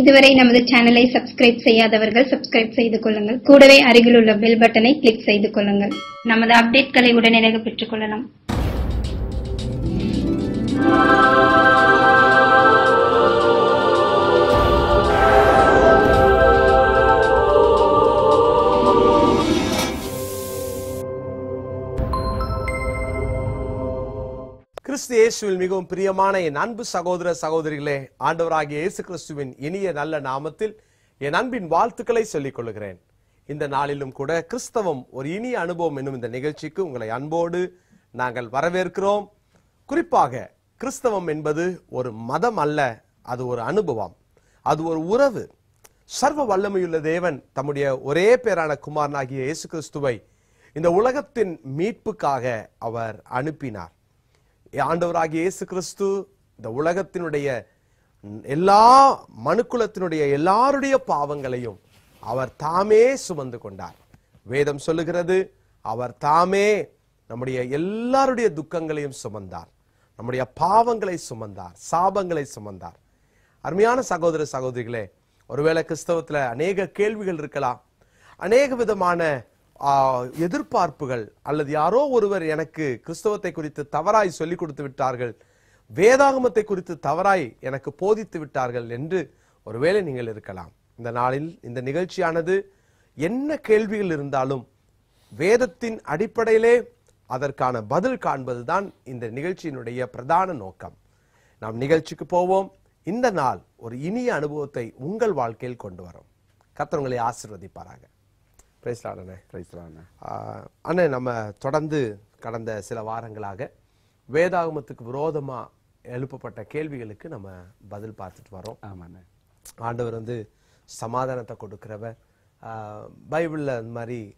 இதுவரை நமது சேனலை சப்ஸ்கிரைப் செய்யாதவர்கள் சப்ஸ்கிரைப் செய்து கொள்ளுங்கள். கூடவே அருகில் உள்ள பெல் பட்டனை கிளிக் செய்து கொள்ளுங்கள். நமது அப்டேட்களை உடனடியாக பெற்றுக் கொள்ளலாம். கிறிஸ்து இயேசுவில் மிகவும் பிரியமான என் அன்பு சகோதர சகோதரிகளே ஆண்டவராகிய இயேசு கிறிஸ்துவின் இனிய நல்ல நாமத்தில் என் அன்பின் வாழ்த்துக்களை சொல்லிக் கொள்கிறேன். இந்த நாளிலும் கூட கிறிஸ்தவம் ஒரு இனிய அனுபவம் என்னும் இந்த நிகழ்ச்சிக்கு உங்களை அன்போடு நாங்கள் வரவேற்கிறோம். குறிப்பாக கிறிஸ்தவம் என்பது ஒரு மதம் அல்ல அது ஒரு அனுபவம். அது ஒரு உறவு. சர்வ வல்லமையுள்ள தேவன் தம்முடைய ஒரே பேரான குமாரனாகிய இயேசு கிறிஸ்துவை இந்த உலகத்தின் மீட்புக்காக அவர் அனுப்பினார். ஆண்டவராகிய இயேசு கிறிஸ்து இந்த உலகத்தினுடைய எல்லா மனுக்குலத்தினுடைய எல்லாருடைய பாவங்களையும் அவர் தாமே சுமந்து கொண்டார். வேதம் சொல்லுகிறது அவர் தாமே நம்முடைய எல்லாருடைய துக்கங்களையும் சுமந்தார். நம்முடைய பாவங்களை சுமந்தார் சாபங்களை சுமந்தார். அருமையான சகோதர சகோதரிகளே ஒருவேளை கிறிஸ்தவத்தில் அநேக கேள்விகள் இருக்கலாம். அநேக விதமான எதிர்பார்ப்புகள் அல்லது யாரோ ஒருவர் எனக்கு கிறிஸ்தவத்தை குறித்து தவறாய் சொல்லிக் கொடுத்து விட்டார்கள் வேதாகமத்தை குறித்து தவறாய் எனக்கு போதித்து விட்டார்கள் என்று ஒருவேளை நீங்கள் இருக்கலாம். இந்த நாளில் இந்த நிகழ்ச்சியானது என்ன கேள்விகள் இருந்தாலும் வேதத்தின் அடிப்படையிலே அதற்கான பதில் காண்பதுதான் இந்த நிகழ்ச்சியினுடைய பிரதான நோக்கம். நாம் நிகழ்ச்சிக்கு போவோம். இந்த நாள் ஒரு இனிய அனுபவத்தை உங்கள் வாழ்க்கையில் கொண்டு வரும். கத்தவங்களை ஆசிர்வதிப்பாராங்க ஆசீர்வதிப்பாராக Praise Lord அண்ணே. அண்ணே நம்ம தொடர்ந்து கடந்த சில வாரங்களாக வேதாகமத்துக்கு விரோதமா எழுப்பப்பட்ட கேள்விகளுக்கு நம்ம பதில் பார்த்துட்டு வரோம். ஆமாண்ணே. ஆண்டவர் வந்து சமாதானத்தை கொடுக்கிறவர். ஆஹ் பைபிள்ல இந்த மாதிரி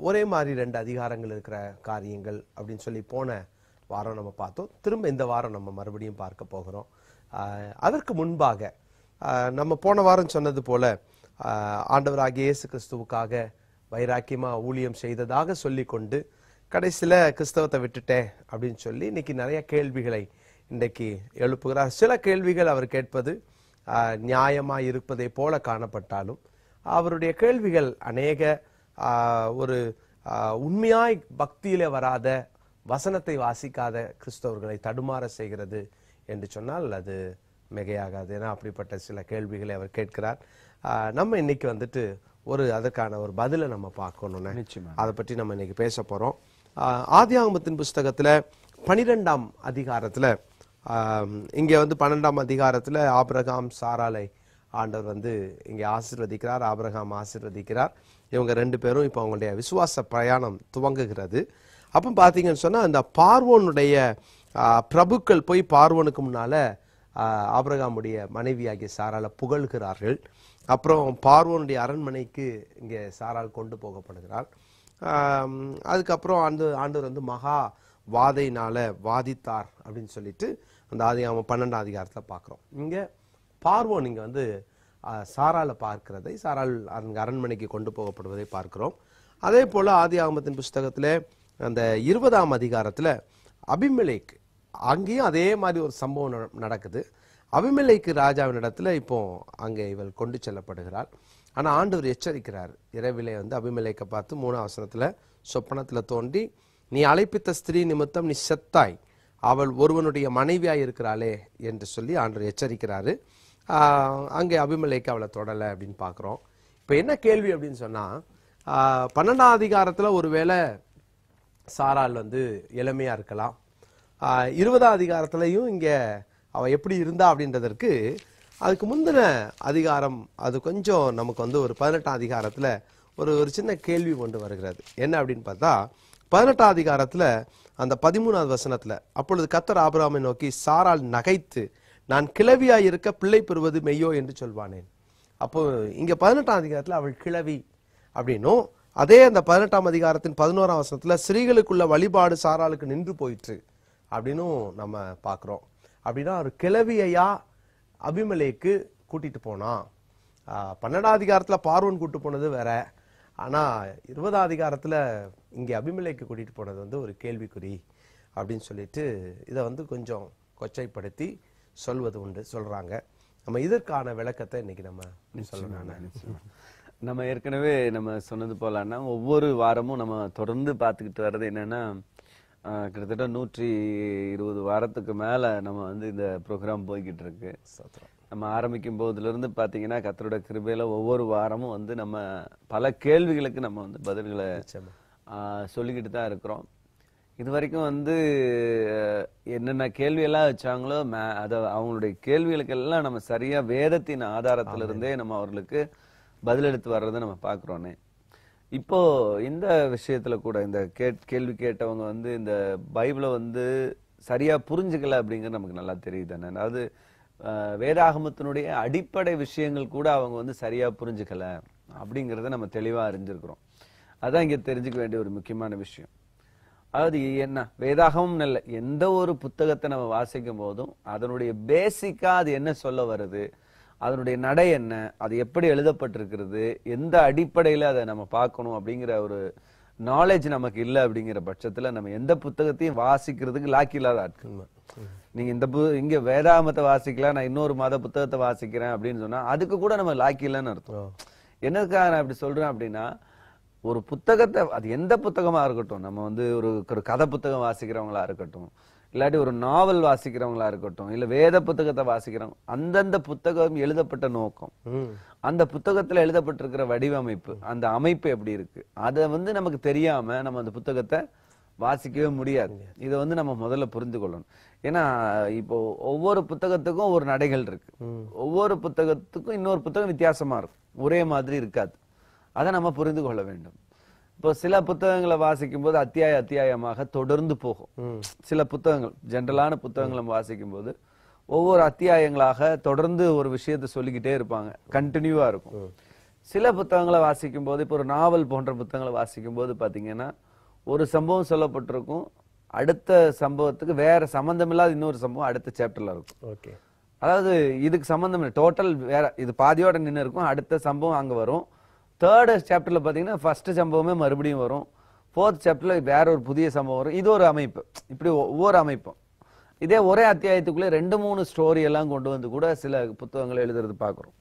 ஒரே மாதிரி ரெண்டு அதிகாரங்கள் இருக்கிற காரியங்கள் அப்படின்னு சொல்லி போன வாரம் நம்ம பார்த்தோம். திரும்ப இந்த வாரம் நம்ம மறுபடியும் பார்க்க போகிறோம். அதற்கு முன்பாக நம்ம போன வாரம் சொன்னது போல ஆண்டவராகிய இயேசு கிறிஸ்துவுக்காக வைராக்கியமாக ஊழியம் செய்ததாக சொல்லி கொண்டு கடைசியில் கிறிஸ்தவத்தை விட்டுட்டேன் அப்படின்னு சொல்லி இன்னைக்கு நிறைய கேள்விகளை இன்றைக்கு எழுப்புகிறார். சில கேள்விகள் அவர் கேட்பது நியாயமாக இருப்பதை போல காணப்பட்டாலும் அவருடைய கேள்விகள் அநேக ஒரு உண்மையாய் பக்தியிலே வராத வசனத்தை வாசிக்காத கிறிஸ்தவர்களை தடுமாற செய்கிறது என்று சொன்னால் அது மிகையாகாது. ஏன்னா அப்படிப்பட்ட சில கேள்விகளை அவர் கேட்கிறார். நம்ம இன்னைக்கு வந்துட்டு ஒரு அதற்கான ஒரு பதிலை நம்ம பார்க்கணும்னு. நிச்சயமா. அதை பற்றி நம்ம இன்னைக்கு பேச ஆஹ், ஆதியாகமத்தின் புஸ்தகத்துல பனிரெண்டாம் அதிகாரத்துல இங்க வந்து பன்னெண்டாம் அதிகாரத்துல ஆபிரகாம் சாராலை ஆண்டவர் வந்து இங்க ஆசீர்வதிக்கிறார் ஆபிரகாம் ஆசீர்வதிக்கிறார். இவங்க ரெண்டு பேரும் இப்போ அவங்களுடைய விசுவாச பிரயாணம் துவங்குகிறது. அப்போ பார்த்தீங்கன்னு சொன்னா அந்த பார்வோனுடைய பிரபுக்கள் போய் பார்வோனுக்கு முன்னால ஆபிரகாமுடைய மனைவியாகிய சாராலை புகழ்கிறார்கள். அப்புறம் பார்வோனுடைய அரண்மனைக்கு இங்கே சாரால் கொண்டு போகப்படுகிறார். அதுக்கப்புறம் ஆண்டு ஆண்டவர் வந்து மகா வாதையினால வாதித்தார் அப்படின்னு சொல்லிட்டு அந்த ஆதியாம பன்னெண்டாம் அதிகாரத்தில் பார்க்குறோம். இங்கே பார்வோன் இங்கே வந்து சாரால பார்க்கிறதை சாரால் அங்கே அரண்மனைக்கு கொண்டு போகப்படுவதை பார்க்கிறோம். அதே போல் ஆதி ஆகமத்தின் புஸ்தகத்தில் அந்த இருபதாம் அதிகாரத்தில் அபிமலேக் அங்கேயும் அதே மாதிரி ஒரு சம்பவம் நட- நடக்குது. அபிமலைக்கு ராஜாவின் இப்போ அங்கே இவள் கொண்டு செல்லப்படுகிறாள். ஆனால் ஆண்டவர் எச்சரிக்கிறார். இரவிலே வந்து அபிமெலேக்கை பார்த்து மூணு அவசரத்தில் சொப்பனத்தில் தோண்டி நீ அழைப்பித்த ஸ்திரீ நிமித்தம் நீ செத்தாய். அவள் ஒருவனுடைய மனைவியாக இருக்கிறாளே என்று சொல்லி ஆண்டவர் எச்சரிக்கிறாரு. அங்கே அபிமலைக்கு அவளை தொடலை அப்படின்னு பார்க்குறோம். இப்போ என்ன கேள்வி அப்படின்னு சொன்னால் பன்னெண்டாம் அதிகாரத்தில் ஒருவேளை சாரால் வந்து இளமையாக இருக்கலாம். இருபதாம் அதிகாரத்துலையும் இங்கே அவள் எப்படி இருந்தா அப்படின்றதற்கு அதுக்கு முந்தின அதிகாரம் அது கொஞ்சம் நமக்கு வந்து ஒரு பதினெட்டாம் அதிகாரத்தில் ஒரு ஒரு சின்ன கேள்வி கொண்டு வருகிறது. என்ன அப்படின்னு பார்த்தா பதினெட்டாம் அதிகாரத்தில் அந்த பதிமூணாவது வசனத்தில் அப்பொழுது கத்தர் ஆபிரகாமை நோக்கி சாரால் நகைத்து நான் கிளவியாக இருக்க பிள்ளை பெறுவது மெய்யோ? என்று சொல்வானேன். அப்போ இங்கே பதினெட்டாம் அதிகாரத்தில் அவள் கிழவி அப்படின்னும் அதே அந்த பதினெட்டாம் அதிகாரத்தின் பதினோராம் வசனத்தில் ஸ்ரீகளுக்குள்ள வழிபாடு சாராளுக்கு நின்று போயிற்று அப்படின்னும் நம்ம பார்க்குறோம். அப்படின்னா ஒரு கிழவியையா அபிமலேக்கு கூட்டிட்டு போனான் பன்னெண்டாம் அதிகாரத்துல பார்வன் கூட்டு போனது வேற. ஆனா இருபதாம் அதிகாரத்துல இங்க அபிமலேக்கு கூட்டிட்டு போனது வந்து ஒரு கேள்விக்குறி அப்படின்னு சொல்லிட்டு இதை வந்து கொஞ்சம் கொச்சைப்படுத்தி சொல்வது உண்டு சொல்றாங்க. நம்ம இதற்கான விளக்கத்தை இன்னைக்கு நம்ம சொல்லணும். நம்ம ஏற்கனவே நம்ம சொன்னது போலன்னா ஒவ்வொரு வாரமும் நம்ம தொடர்ந்து பார்த்துக்கிட்டு வர்றது என்னன்னா கிட்டத்தட்ட நூற்றி இருபது வாரத்துக்கு மேல நம்ம வந்து இந்த ப்ரோக்ராம் போய்கிட்டு இருக்கு நம்ம ஆரம்பிக்கும் போதுல இருந்து பாத்தீங்கன்னா கத்தரோட கிருபையில ஒவ்வொரு வாரமும் வந்து நம்ம பல கேள்விகளுக்கு நம்ம வந்து பதில்களை சொல்லிக்கிட்டு தான் இருக்கிறோம். இது வரைக்கும் வந்து என்னென்ன கேள்வி எல்லாம் வச்சாங்களோ மே- அத அவங்களுடைய கேள்விகளுக்கு எல்லாம் நம்ம சரியா வேதத்தின் ஆதாரத்துல இருந்தே நம்ம அவர்களுக்கு பதிலெடுத்து வர்றதை நம்ம பார்க்கிறோன்னே. இப்போ இந்த விஷயத்துல கூட இந்த கேட் கேள்வி கேட்டவங்க வந்து இந்த பைபிளை வந்து சரியா புரிஞ்சுக்கல அப்படிங்கிறது நமக்கு நல்லா தெரியுது தானே அதாவது வேதாகமத்தினுடைய அடிப்படை விஷயங்கள் கூட அவங்க வந்து சரியா புரிஞ்சுக்கல அப்படிங்கிறத நம்ம தெளிவா அறிஞ்சிருக்கிறோம். அதான் இங்க தெரிஞ்சுக்க வேண்டிய ஒரு முக்கியமான விஷயம். அதாவது என்ன? வேதாகமும் இல்லை. எந்த ஒரு புத்தகத்தை நம்ம வாசிக்கும் போதும் அதனுடைய பேசிக்கா அது என்ன சொல்ல வருது? அதனுடைய நடை என்ன? அது எப்படி எழுதப்பட்டிருக்கிறது? எந்த அடிப்படையில அதை நம்ம பார்க்கணும் அப்படிங்கிற ஒரு நாலேஜ் நமக்கு இல்லை அப்படிங்கிற பட்சத்துல நம்ம எந்த புத்தகத்தையும் வாசிக்கிறதுக்கு லாக்கி இல்லாத ஆட்கள். நீங்க இந்த பு இங்க வேதாகமத்தை வாசிக்கலாம் நான் இன்னொரு மத புத்தகத்தை வாசிக்கிறேன் அப்படின்னு சொன்னா அதுக்கு கூட நம்ம லாக்கி இல்லைன்னு அர்த்தம். என்னதுக்காக நான் அப்படி சொல்றேன் அப்படின்னா ஒரு புத்தகத்தை அது எந்த புத்தகமா இருக்கட்டும் நம்ம வந்து ஒரு ஒரு கதை புத்தகம் வாசிக்கிறவங்களா இருக்கட்டும் இல்லாட்டி ஒரு நாவல் வாசிக்கிறவங்களா இருக்கட்டும் இல்ல வேத புத்தகத்தை வாசிக்கிறவங்க அந்தந்த புத்தகம் எழுதப்பட்ட நோக்கம். அந்த புத்தகத்துல எழுதப்பட்டிருக்கிற வடிவமைப்பு அந்த அமைப்பு எப்படி இருக்கு? அதை வந்து நமக்கு தெரியாம நம்ம அந்த புத்தகத்தை வாசிக்கவே முடியாது. இதை வந்து நம்ம முதல்ல புரிந்து கொள்ளணும் ஏன்னா இப்போ ஒவ்வொரு புத்தகத்துக்கும் ஒரு நடைகள் இருக்கு. ஒவ்வொரு புத்தகத்துக்கும் இன்னொரு புத்தகம் வித்தியாசமா இருக்கும். ஒரே மாதிரி இருக்காது. அதை நம்ம புரிந்து கொள்ள வேண்டும். இப்போ சில புத்தகங்களை வாசிக்கும் போது அத்தியாய அத்தியாயமாக தொடர்ந்து போகும். சில புத்தகங்கள் ஜென்ரலான புத்தகங்களை வாசிக்கும் போது ஒவ்வொரு அத்தியாயங்களாக தொடர்ந்து ஒரு விஷயத்தை சொல்லிக்கிட்டே இருப்பாங்க. கண்டினியூவா இருக்கும். சில புத்தகங்களை வாசிக்கும் போது இப்போ ஒரு நாவல் போன்ற புத்தகங்களை வாசிக்கும் போது பாத்தீங்கன்னா ஒரு சம்பவம் சொல்லப்பட்டிருக்கும். அடுத்த சம்பவத்துக்கு வேற சம்பந்தம் இல்லாத இன்னொரு சம்பவம் அடுத்த சாப்டர்ல இருக்கும். ஓகே. அதாவது இதுக்கு சம்பந்தம் இல்லை. டோட்டல் வேற இது பாதியோட நின்று இருக்கும் அடுத்த சம்பவம் அங்க வரும். தேர்டு சாப்டர்ல பார்த்தீங்கன்னா ஃபர்ஸ்ட் சம்பவமே மறுபடியும் வரும். ஃபோர்த் சாப்டர்ல வேற ஒரு புதிய சம்பவம் வரும். இது ஒரு அமைப்பு. இப்படி ஒவ்வொரு அமைப்பும். இதே ஒரே அத்தியாயத்துக்குள்ளே ரெண்டு மூணு ஸ்டோரி எல்லாம் கொண்டு வந்து கூட சில புத்தகங்களை எழுதுறது பார்க்குறோம்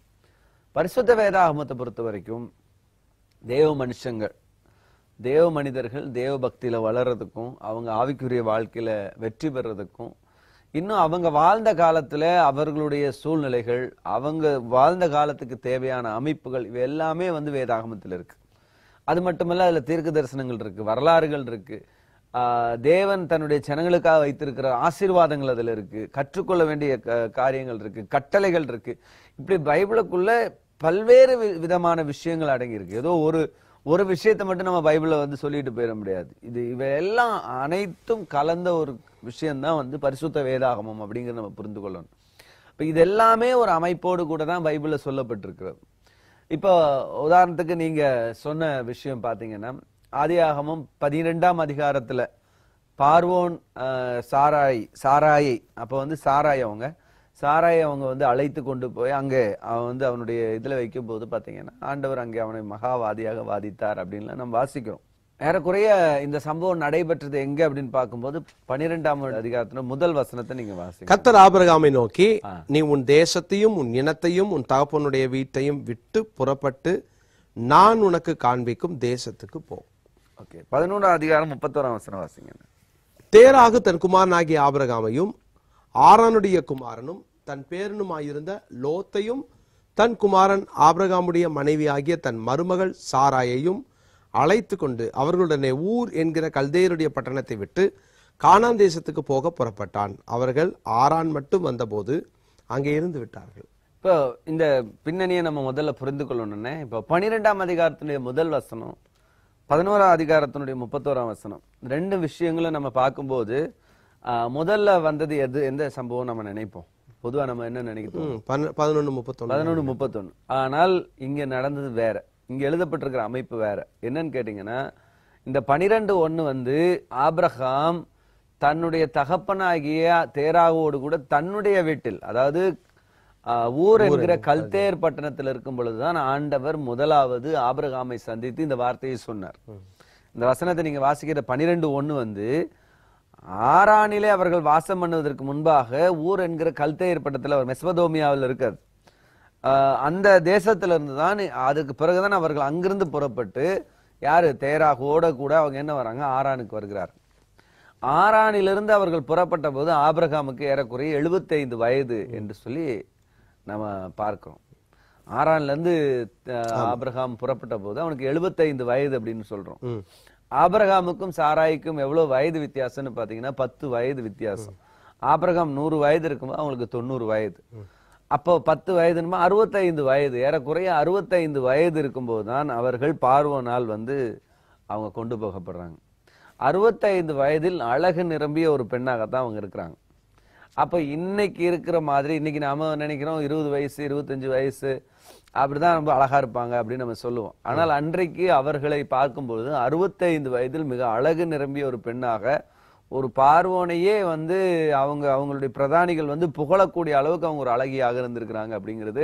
பரிசுத்த வேதாகமத்தை பொறுத்த வரைக்கும் தேவ மனுஷங்கள் தேவ மனிதர்கள் தேவ பக்தியில் வளர்கிறதுக்கும் அவங்க ஆவிக்குரிய வாழ்க்கையில் வெற்றி பெறதுக்கும் இன்னும் அவங்க வாழ்ந்த காலத்துல அவர்களுடைய சூழ்நிலைகள் அவங்க வாழ்ந்த காலத்துக்கு தேவையான அமைப்புகள் இவை எல்லாமே வந்து வேதாகமத்தில் இருக்கு. அது மட்டுமல்ல அதுல தீர்க்க தரிசனங்கள் இருக்கு வரலாறுகள் இருக்கு. தேவன் தன்னுடைய ஜனங்களுக்காக வைத்திருக்கிற ஆசீர்வாதங்கள் அதில் இருக்கு. கற்றுக்கொள்ள வேண்டிய க- காரியங்கள் இருக்கு கட்டளைகள் இருக்கு. இப்படி பைபிளுக்குள்ள பல்வேறு வி- விதமான விஷயங்கள் அடங்கியிருக்கு. ஏதோ ஒரு ஒரு விஷயத்தை மட்டும் நம்ம பைபிளில் வந்து சொல்லிட்டு போயிட முடியாது. இது இவையெல்லாம் அனைத்தும் கலந்த ஒரு விஷயம்தான் வந்து பரிசுத்த வேதாகமம் அப்படிங்கிறத நம்ம புரிந்து கொள்ளணும். இப்போ இது எல்லாமே ஒரு அமைப்போடு கூட தான் பைபிளில் சொல்லப்பட்டிருக்கிறது. இப்போ உதாரணத்துக்கு நீங்க சொன்ன விஷயம் பார்த்தீங்கன்னா ஆதியாகமம் பதினெண்டாம் அதிகாரத்துல பார்வோன் சாராய் சாராயை அப்போ வந்து சாராய் அவங்க சாராயை அவங்க வந்து அழைத்து கொண்டு போய் அங்கே அவன் வந்து அவனுடைய இதுல வைக்கும் போது பாத்தீங்கன்னா ஆண்டவர் அங்கே அவனை மகாவாதியாக வாதித்தார் அப்படின்லாம் நம்ம வாசிக்கிறோம். ஏறக்குறைய இந்த சம்பவம் நடைபெற்றது எங்க அப்படின்னு பார்க்கும்போது பன்னிரெண்டாம் அதிகாரத்துல முதல் வசனத்தை நீங்க வாசிங்க. கத்தர் ஆபிரகாமை நோக்கி நீ உன் தேசத்தையும் உன் இனத்தையும் உன் தகப்பனுடைய வீட்டையும் விட்டு புறப்பட்டு நான் உனக்கு காண்பிக்கும் தேசத்துக்கு போ. ஓகே பதினொன்றாம் அதிகாரம் முப்பத்தோராம் வசனம் வாசிங்க. தேராகு தன் குமாரனாகிய ஆபிரகாமையும் ஆரானுடைய குமாரனும் தன் பேரனுமாயிருந்த லோத்தையும் தன் குமாரன் ஆபிரகாமுடைய மனைவியாகிய தன் மருமகள் சாராயையும் அழைத்து கொண்டு அவர்களுடனே ஊர் என்கிற கல்தேயருடைய பட்டணத்தை விட்டு கானான் தேசத்துக்கு போக புறப்பட்டான். அவர்கள் ஆரான் மட்டும் வந்தபோது அங்கே இருந்து விட்டார்கள். இப்போ இந்த பின்னணியை நம்ம முதல்ல புரிந்து கொள்ளணும்னே. இப்போ பன்னிரெண்டாம் அதிகாரத்தினுடைய முதல் வசனம் பதினோராம் அதிகாரத்தினுடைய முப்பத்தோராம் வசனம் ரெண்டு விஷயங்களும் நம்ம பார்க்கும்போது முதல்ல வந்தது எது எந்த சம்பவம் நம்ம நினைப்போம்? பொதுவா நம்ம என்ன நினைக்கிறோம் பதினொன்னு முப்பத்தொன்னு. பதினொன்று முப்பத்தொன்னு. ஆனால் இங்க நடந்தது வேற. இங்க எழுதப்பட்டிருக்கிற அமைப்பு வேற. என்னன்னு கேட்டீங்கன்னா இந்த பனிரெண்டு ஒண்ணு வந்து ஆபிரகாம் தன்னுடைய தகப்பனாகிய தேராவோடு கூட தன்னுடைய வீட்டில் அதாவது ஊர் என்கிற கல்தேர் பட்டணத்தில் இருக்கும் பொழுதுதான் ஆண்டவர் முதலாவது ஆபிரகாமை சந்தித்து இந்த வார்த்தையை சொன்னார். இந்த வசனத்தை நீங்க வாசிக்கிற பனிரெண்டு ஒண்ணு வந்து ஆரானிலே அவர்கள் வாசம் பண்ணுவதற்கு முன்பாக ஊர் என்கிற கல்தேர் பட்டணத்தில் அவர் மெஸ்பதோமியாவில் இருக்கார். ஆஹ் அந்த தேசத்துல இருந்து தான் அதுக்கு பிறகுதான் அவர்கள் அங்கிருந்து புறப்பட்டு யாரு? தேராகோட கூட அவங்க என்ன வராங்க? ஆரானுக்கு வருகிறார். ஆரானிலிருந்து அவர்கள் புறப்பட்ட போது ஆபிரகாமுக்கு ஏறக்குறைய 75 வயது என்று சொல்லி நம்ம பார்க்கிறோம். ஆறான்ல இருந்து அஹ், ஆபிரகாம் புறப்பட்ட போது அவனுக்கு 75 வயது அப்படின்னு சொல்றோம். ம். ஆபரகாமுக்கும் சாராய்க்கும் எவ்வளவு வயது வித்தியாசம்னு பாத்தீங்கன்னா பத்து வயது வித்தியாசம். ஆபரகாம் நூறு வயது இருக்கும்போது அவங்களுக்கு தொண்ணூறு வயது. அப்போ பத்து வயதுன்னு அறுபத்தைந்து வயது. ஏறக்குறைய அறுபத்தைந்து வயது இருக்கும்போது தான் அவர்கள் பார்வோனால் வந்து அவங்க கொண்டு போகப்படுறாங்க. அறுபத்தைந்து வயதில் அழகு நிரம்பிய ஒரு பெண்ணாகத்தான் அவங்க இருக்கிறாங்க. அப்போ இன்னைக்கு இருக்கிற மாதிரி இன்னைக்கு நாம நினைக்கிறோம் இருபது வயசு இருபத்தஞ்சு வயசு அப்படிதான் ரொம்ப அழகா இருப்பாங்க அப்படின்னு நம்ம சொல்லுவோம். ஆனால் அன்றைக்கு அவர்களை பார்க்கும்பொழுது அறுபத்தைந்து வயதில் மிக அழகு நிரம்பிய ஒரு பெண்ணாக ஒரு பார்வோனையே வந்து அவங்க அவங்களுடைய பிரதானிகள் வந்து புகழக்கூடிய அளவுக்கு அவங்க ஒரு அழகியாக இருந்திருக்கிறாங்க அப்படிங்கிறது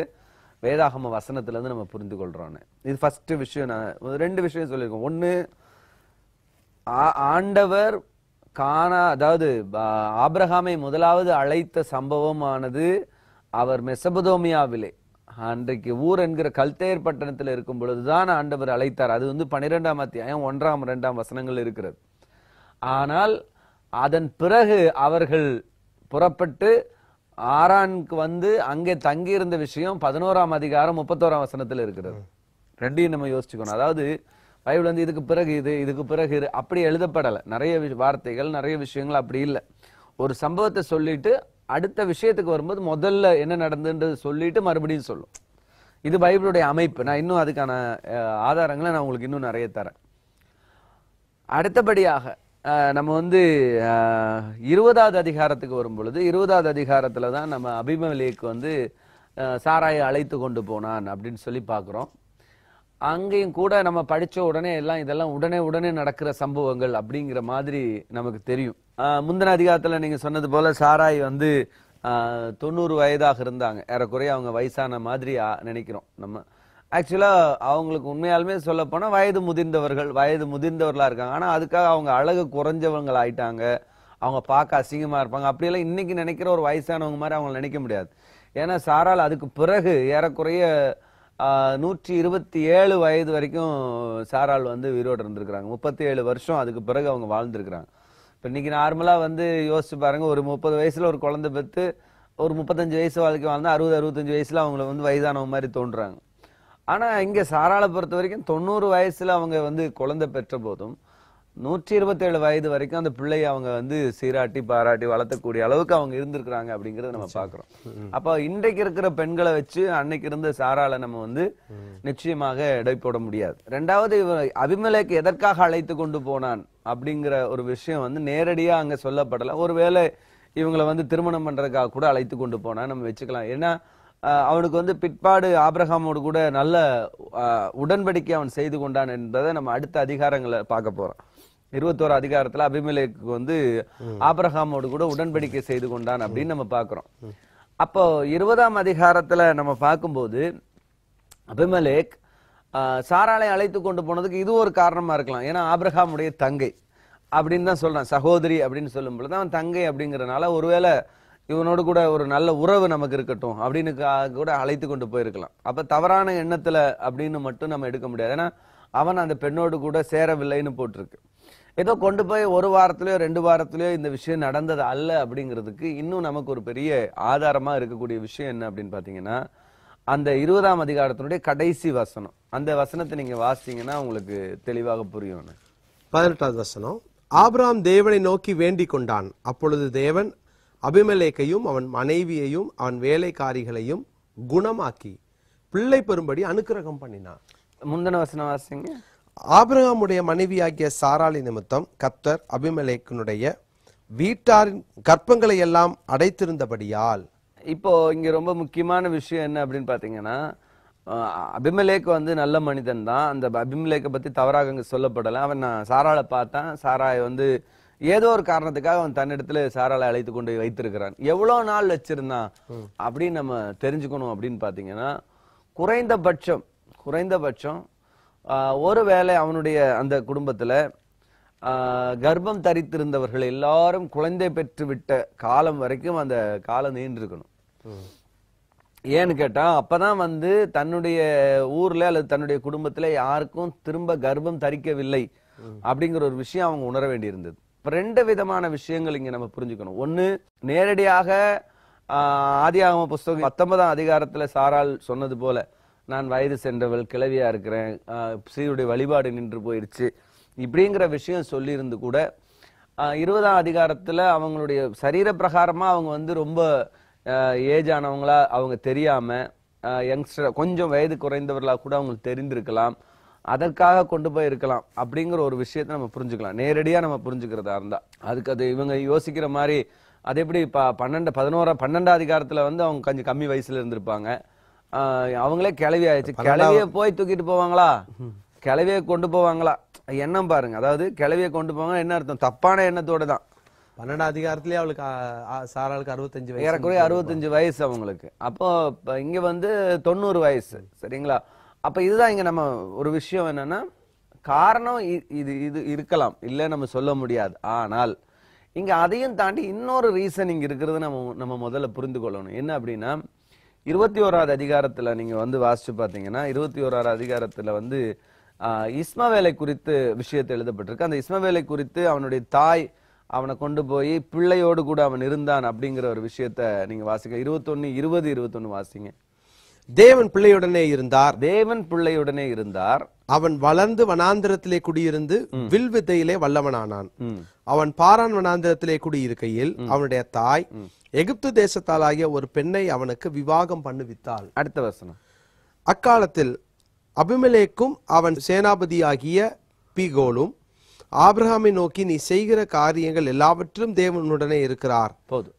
வேதாகம வசனத்துல இருந்து நம்ம புரிந்து கொள்கிறோன்னு இது ஃபர்ஸ்ட் விஷயம் நான் ரெண்டு விஷயம் சொல்லியிருக்கோம் ஒன்று ஆ- ஆண்டவர் காணா அதாவது ஆப்ரஹாமை முதலாவது அழைத்த சம்பவமானது அவர் மெசபதோமியாவிலே. அன்றைக்கு ஊர் என்கிற கல்தேர் பட்டணத்தில் இருக்கும் பொழுதுதான் ஆண்டவர் அழைத்தார். அது வந்து பன்னிரெண்டாம் அத்தியாயம் ஒன்றாம் இரண்டாம் வசனங்கள் இருக்கிறது. ஆனால் அதன் பிறகு அவர்கள் புறப்பட்டு ஆரானுக்கு வந்து அங்கே தங்கியிருந்த விஷயம் பதினோராம் அதிகாரம் முப்பத்தோராம் வசனத்தில் இருக்கிறது. ரெண்டையும் நம்ம யோசிச்சுக்கணும். அதாவது பைபிள் வந்து இதுக்கு பிறகு இது இதுக்கு பிறகு இது. அப்படி எழுதப்படலை. நிறைய விஷ- வார்த்தைகள் நிறைய விஷயங்கள் அப்படி இல்லை. ஒரு சம்பவத்தை சொல்லிட்டு அடுத்த விஷயத்துக்கு வரும்போது முதல்ல என்ன நடந்துன்றது சொல்லிட்டு மறுபடியும் சொல்லும். இது பைபிளுடைய அமைப்பு. நான் இன்னும் அதுக்கான ஆதாரங்களை நான் உங்களுக்கு இன்னும் நிறைய தரேன். அடுத்தபடியாக நம்ம வந்து இருபதாவது அதிகாரத்துக்கு வரும் பொழுது இருபதாவது அதிகாரத்தில் தான் நம்ம அபிமலேக்கு வந்து சாராயை அழைத்து கொண்டு போனான் அப்படின்னு சொல்லி பார்க்குறோம். அங்கேயும் கூட நம்ம படித்த உடனே எல்லாம் இதெல்லாம் உடனே உடனே நடக்கிற சம்பவங்கள் அப்படிங்கிற மாதிரி நமக்கு தெரியும். முந்தின அதிகாரத்தில் நீங்கள் சொன்னது போல சாராய் வந்து தொண்ணூறு வயதாக இருந்தாங்க. ஏறக்குறைய அவங்க வயசான மாதிரி நினைக்கிறோம் நம்ம. ஆக்சுவலாக அவங்களுக்கு உண்மையாலுமே சொல்லப்போனால் வயது முதிர்ந்தவர்கள் வயது முதிர்ந்தவர்களாக இருக்காங்க. ஆனால் அதுக்காக அவங்க அழகு குறைஞ்சவங்கள் ஆயிட்டாங்க அவங்க பார்க்க அசிங்கமாக இருப்பாங்க. அப்படியெல்லாம் இன்னைக்கு நினைக்கிற ஒரு வயசானவங்க மாதிரி அவங்கள நினைக்க முடியாது. ஏன்னா சாரால் அதுக்கு பிறகு ஏறக்குறைய நூற்றி இருபத்தி ஏழு வயது வரைக்கும் சாரால் வந்து உயிரோடு இருந்திருக்கிறாங்க. முப்பத்தி ஏழு வருஷம் அதுக்கு பிறகு அவங்க வாழ்ந்திருக்கிறாங்க. இப்போ இன்னைக்கு நார்மலா வந்து யோசிச்சு பாருங்க ஒரு முப்பது வயசுல ஒரு குழந்தை பெற்று ஒரு முப்பத்தஞ்சு வயசு வாழ்க்கை வாழ்ந்தா அறுபது அறுபத்தஞ்சு வயசுல அவங்கள வந்து வயதானவங்க மாதிரி தோன்றுறாங்க ஆனா இங்க சாராளை பொறுத்த வரைக்கும் தொண்ணூறு வயசுல அவங்க வந்து குழந்தை பெற்ற போதும் நூற்றி இருபத்தேழு வயது வரைக்கும் அந்த பிள்ளையை அவங்க வந்து சீராட்டி பாராட்டி வளர்த்தக்கூடிய அளவுக்கு அவங்க இருந்திருக்கிறாங்க அப்படிங்கறத நம்ம பாக்குறோம். அப்போ இன்றைக்கு இருக்கிற பெண்களை வச்சு அன்னைக்கு இருந்த சாராளை நம்ம வந்து நிச்சயமாக எடை போட முடியாது. ரெண்டாவது இவர் அபிமலேக்கு எதற்காக அழைத்து கொண்டு போனான்? அப்படிங்கிற ஒரு விஷயம் வந்து நேரடியா அங்க சொல்லப்படல. ஒருவேளை இவங்களை வந்து திருமணம் பண்றதுக்காக கூட அழைத்து கொண்டு போனா நம்ம வச்சுக்கலாம். ஏன்னா அவனுக்கு வந்து பிற்பாடு ஆபிரகாமோடு கூட நல்ல உடன்படிக்கை அவன் செய்து கொண்டான் என்பதை நம்ம அடுத்த அதிகாரங்களை பார்க்க போறோம். இருபத்தோரு அதிகாரத்துல அபிமெலேக்கு வந்து ஆபிரகாமோடு கூட உடன்படிக்கை செய்து கொண்டான் அப்படின்னு நம்ம பார்க்கிறோம். அப்போ இருபதாம் அதிகாரத்துல நம்ம பார்க்கும்போது அபிமலேக் சாராலை சாராளை அழைத்து கொண்டு போனதுக்கு இது ஒரு காரணமா இருக்கலாம். ஏன்னா ஆப்ரஹாமுடைய தங்கை அப்படின்னு தான் சொல்றான். சகோதரி அப்படின்னு சொல்லும் பொழுது அவன் தங்கை அப்படிங்கறதுனால ஒருவேளை இவனோடு கூட ஒரு நல்ல உறவு நமக்கு இருக்கட்டும் அப்படின்னு கூட அழைத்து கொண்டு போயிருக்கலாம். அப்ப தவறான எண்ணத்துல அப்படின்னு மட்டும் நம்ம எடுக்க முடியாது. ஏன்னா அவன் அந்த பெண்ணோடு கூட சேரவில்லைன்னு போட்டிருக்கு. ஏதோ கொண்டு போய் ஒரு வாரத்திலயோ ரெண்டு வாரத்திலயோ இந்த விஷயம் நடந்தது அல்ல அப்படிங்கிறதுக்கு இன்னும் நமக்கு ஒரு பெரிய ஆதாரமா இருக்கக்கூடிய விஷயம் என்ன அப்படின்னு பாத்தீங்கன்னா அந்த இருபதாம் அதிகாரத்தினுடைய கடைசி வசனம். அந்த வசனத்தை நீங்க வாசிச்சீங்கன்னா உங்களுக்கு தெளிவாக புரியும் பதினெட்டாவது வசனம். ஆபிரகாம் தேவனை நோக்கி வேண்டிக் கொண்டான். அப்பொழுது தேவன் அபிமெலேக்கையும் அவன் மனைவியையும் அவன் வேலைக்காரிகளையும் குணமாக்கி பிள்ளை பெறும்படி அனுக்கிரகம் பண்ணினான். முந்தின வசனம் வாசிங்க. ஆபிரகாமுடைய மனைவியாகிய சாராளி நிமித்தம் கத்தர் அபிமெலேக்கினுடைய வீட்டாரின் கற்பங்களை எல்லாம் அடைத்திருந்தபடியால் இப்போ இங்க ரொம்ப முக்கியமான விஷயம் என்ன அப்படின்னு பாத்தீங்கன்னா அபிமெலேக் வந்து நல்ல மனிதன் தான். அந்த அபிமெலேக்கை பத்தி தவறாக இங்க சொல்லப்படல. அவன் நான் சாராளை பார்த்தான். சாராயை வந்து ஏதோ ஒரு காரணத்துக்காக அவன் தன்னிடத்துல சாராளை அழைத்து கொண்டு வைத்திருக்கிறான். எவ்வளவு நாள் வச்சிருந்தான் அப்படின்னு நம்ம தெரிஞ்சுக்கணும் அப்படின்னு பாத்தீங்கன்னா குறைந்தபட்சம் குறைந்தபட்சம் ஆஹ், ஒருவேளை அவனுடைய அந்த குடும்பத்துல கர்ப்பம் தரித்திருந்தவர்கள் எல்லாரும் குழந்தை பெற்று விட்ட காலம் வரைக்கும் அந்த காலம் நீண்டிருக்கணும். ஏன்னு கேட்டா அப்பதான் வந்து தன்னுடைய ஊர்ல அல்லது தன்னுடைய குடும்பத்துல யாருக்கும் திரும்ப கர்ப்பம் தரிக்கவில்லை அப்படிங்கிற ஒரு விஷயம் அவங்க உணர வேண்டியிருந்தது. இப்ப ரெண்டு விதமான விஷயங்கள் இங்க நம்ம புரிஞ்சுக்கணும். ஒண்ணு நேரடியாக ஆஹ், ஆதியாகம புஸ்தகம் பத்தொன்பதாம் அதிகாரத்துல சாரால் சொன்னது போல நான் வயது சென்றவள் கிழவியா இருக்கிறேன் ஆஹ், ஸ்ரீயுடைய வழிபாடு நின்று போயிருச்சு இப்படிங்கிற விஷயம் சொல்லியிருந்து கூட இருபதாம் அதிகாரத்துல அவங்களுடைய சரீர பிரகாரமா அவங்க வந்து ரொம்ப ஏஜ் ஆனவங்களா அவங்க தெரியாம யங்ஸ்டர் கொஞ்சம் வயது குறைந்தவர்களா கூட அவங்களுக்கு தெரிந்திருக்கலாம். அதற்காக கொண்டு போய் இருக்கலாம் அப்படிங்கிற ஒரு விஷயத்தை நம்ம புரிஞ்சுக்கலாம். நேரடியா நம்ம புரிஞ்சுக்கிறதா இருந்தா. அதுக்கு அது இவங்க யோசிக்கிற மாதிரி அது எப்படி ப பன்னெண்டு பதினோரா பன்னெண்டாம் அதிகாரத்துல வந்து அவங்க கொஞ்சம் கம்மி வயசுல இருந்திருப்பாங்க. அவங்களே கிளவி ஆயிடுச்சு. கிளவிய போய் தூக்கிட்டு போவாங்களா? கிளவிய கொண்டு போவாங்களா? எண்ணம் பாருங்க. அதாவது கிளவிய கொண்டு போவாங்க என்ன அர்த்தம்? தப்பான எண்ணத்தோட தான். பன்னெண்டாம் அதிகாரத்திலேயே அவளுக்கு சாராளுக்கு அறுபத்தஞ்சு வயசு ஏறக்குறைய அறுபத்தஞ்சு வயசு அவங்களுக்கு. அப்போ இப்ப இங்க வந்து தொண்ணூறு வயசு சரிங்களா? அப்ப இதுதான் இங்க நம்ம ஒரு விஷயம் என்னன்னா காரணம் இது இது இருக்கலாம். இல்ல நம்ம சொல்ல முடியாது. ஆனால் இங்க அதையும் தாண்டி இன்னொரு ரீசன் இங்க இருக்கிறது நம்ம நம்ம முதல்ல புரிந்து கொள்ளணும். என்ன அப்படின்னா இருபத்தி ஓராவது அதிகாரத்துல நீங்க வந்து வாசிச்சு பாத்தீங்கன்னா இருபத்தி ஓராவது அதிகாரத்துல வந்து இஸ்மவேலை குறித்து விஷயத்தை எழுதப்பட்டிருக்கு. அந்த இஸ்மவேலை குறித்து அவனுடைய தாய் அவனை கொண்டு போய் பிள்ளையோடு கூட அவன் இருந்தான் அப்படிங்கிற ஒரு விஷயத்த நீங்க வாசிக்க இருபத்தொன்னு இருபது இருபத்தொன்னு வாசிங்க. தேவன் பிள்ளையுடனே இருந்தார். தேவன் பிள்ளையுடனே இருந்தார். அவன் வளர்ந்து வனாந்திரத்திலே குடியிருந்து வில் வித்தையிலே வல்லவனானான். அவன் பாரான் வனாந்திரத்திலே குடியிருக்கையில் அவனுடைய தாய் எகிப்து தேசத்தாலாகிய ஒரு பெண்ணை அவனுக்கு விவாகம் பண்ணுவித்தாள். அடுத்த வசனம். அக்காலத்தில் அபிமெலேக்கும் அவன் சேனாபதியாகிய பீகோலும் ஆப்ரஹாமை நோக்கி நீ செய்கிற காரியங்கள் எல்லாவற்றிலும் தேவனுடனே இருக்கிறார். போதும்